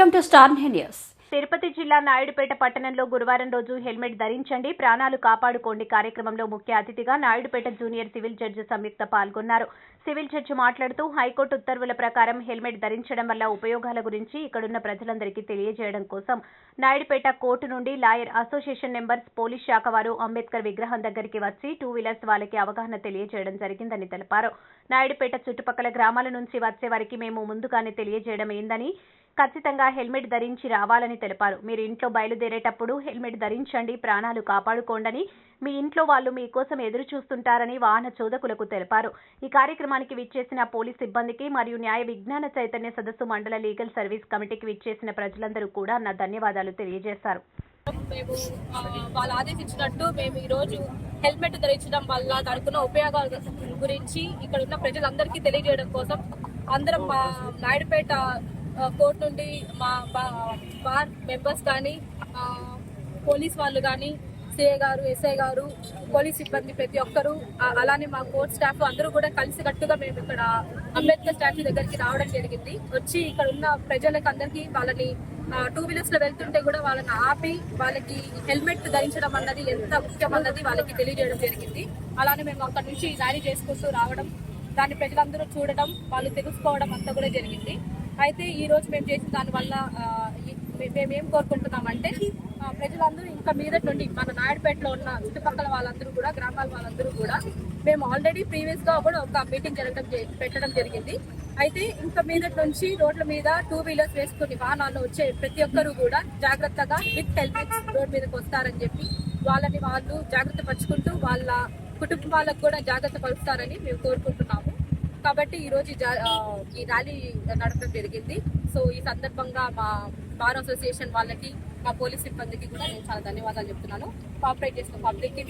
Welcome to star news. Tirupati జిల్లా నాయుడుపేట పట్టణంలో గురువారం రోజు హెల్మెట్ ధరించండి ప్రాణాలు కాపాడుకోండి కార్యక్రమంలో ముఖ్య అతిథిగా Naidupeta junior civil judge Samyukta పాల్గొన్నారు. సివిల్ జడ్జి మాట్లాడుతూ హైకోర్టు ఉత్తర్వుల ప్రకారం హెల్మెట్ ధరించడం వల్ల ఉపయోగాల గురించి ఇక్కడున్న ప్రజలందరికీ తెలియజేయడం కోసం నాయుడుపేట కోర్టు నుండి లాయర్ అసోసియేషన్ నెంబర్స్ పోలీస్ శాఖ వారు అంబేద్కర్ విగ్రహం దగ్గరికి వచ్చి టూ వీలర్స్ వాళ్ళకి అవగాహన తెలియజేయడం జరిగిందని తెలిపారు. నాయుడుపేట చుట్టుపక్కల గ్రామాల నుంచి వచ్చే వారికి మేము ముందుగానే తెలియజేయడం ఏందని ఖచ్చితంగా హెల్మెట్ ధరించి రావాలని తెలిపారు. మీరు ఇంట్లో బయలుదేరేటప్పుడు హెల్మెట్ ధరించండి ప్రాణాలు కాపాడుకోండని మీ ఇంట్లో వాళ్ళు మీకోసం ఎదురు చూస్తుంటారని వాహన చోదకులకు తెలిపారు. ఈ కార్యక్రమానికి విచ్చేసిన పోలీస్ సిబ్బందికి మరియు న్యాయ విజ్ఞాన చైతన్య సదస్సు మండల లీగల్ సర్వీస్ కమిటీకి విచ్చేసిన ప్రజలందరూ కూడా నా ధన్యవాదాలు తెలియజేశారు. మేము వాళ్ళు ఆదేశించినట్టు మేము ఈ రోజు హెల్మెట్ ధరించడం వల్ల దానికి ఉపయోగాల గురించి ఇక్కడ ఉన్న ప్రజలందరికీ తెలియజేయడం కోసం అందరం మా నాయుడుపేట కోర్టు నుండి మా బా- బార్ మెంబర్స్ కానీ పోలీస్ వాళ్ళు కానీ సిఐ గారు ఎస్ఐ గారు పోలీస్ సిబ్బంది ప్రతి ఒక్కరు అలానే మా కోర్ట్ స్టాఫ్ అందరూ కూడా కలిసి కట్టుగా మేము ఇక్కడ అంబేద్కర్ స్టాచ్యూ దగ్గరికి రావడం జరిగింది. వచ్చి ఇక్కడ ఉన్న ప్రజలకు అందరికీ వాళ్ళని టూ వీలర్స్లో వెళ్తుంటే కూడా వాళ్ళని ఆపి వాళ్ళకి హెల్మెట్ ధరించడం అన్నది ఎంత ముఖ్యం అన్నది వాళ్ళకి తెలియజేయడం జరిగింది. అలానే మేము అక్కడ నుంచి ర్యాలీ చేసుకుంటూ రావడం దాన్ని ప్రజలందరూ చూడడం వాళ్ళు తెలుసుకోవడం అంతా కూడా జరిగింది. అయితే ఈ రోజు మేము చేసిన దాని వల్ల మేము ఏం కోరుకుంటున్నామంటే ప్రజలందరూ ఇంకా మీద నుండి మన నాయుడుపేటలో ఉన్న చుట్టుపక్కల వాళ్ళందరూ కూడా గ్రామాల వాళ్ళందరూ కూడా మేము ఆల్రెడీ ప్రీవియస్గా కూడా ఒక మీటింగ్ జరగడం పెట్టడం జరిగింది. అయితే ఇంకా మీద నుంచి రోడ్ల మీద టూ వీలర్స్ వేసుకుని వాహనాల్లో వచ్చే ప్రతి ఒక్కరు కూడా జాగ్రత్తగా విత్ హెల్మెట్స్ రోడ్ మీదకి వస్తారని చెప్పి వాళ్ళని వాళ్ళు జాగ్రత్త పరుచుకుంటూ వాళ్ళ కుటుంబాలకు కూడా జాగ్రత్త పరుస్తారని మేము కోరుకుంటున్నాము. కాబట్టి ఈ రోజు ఈ ర్యాలీ నడపడం జరిగింది. సో ఈ సందర్భంగా మా బార్ అసోసియేషన్ వాళ్ళకి మా పోలీస్ సిబ్బందికి కూడా నేను చాలా ధన్యవాదాలు చెప్తున్నాను. కోఆపరేట్ చేసిన పబ్లిక్కి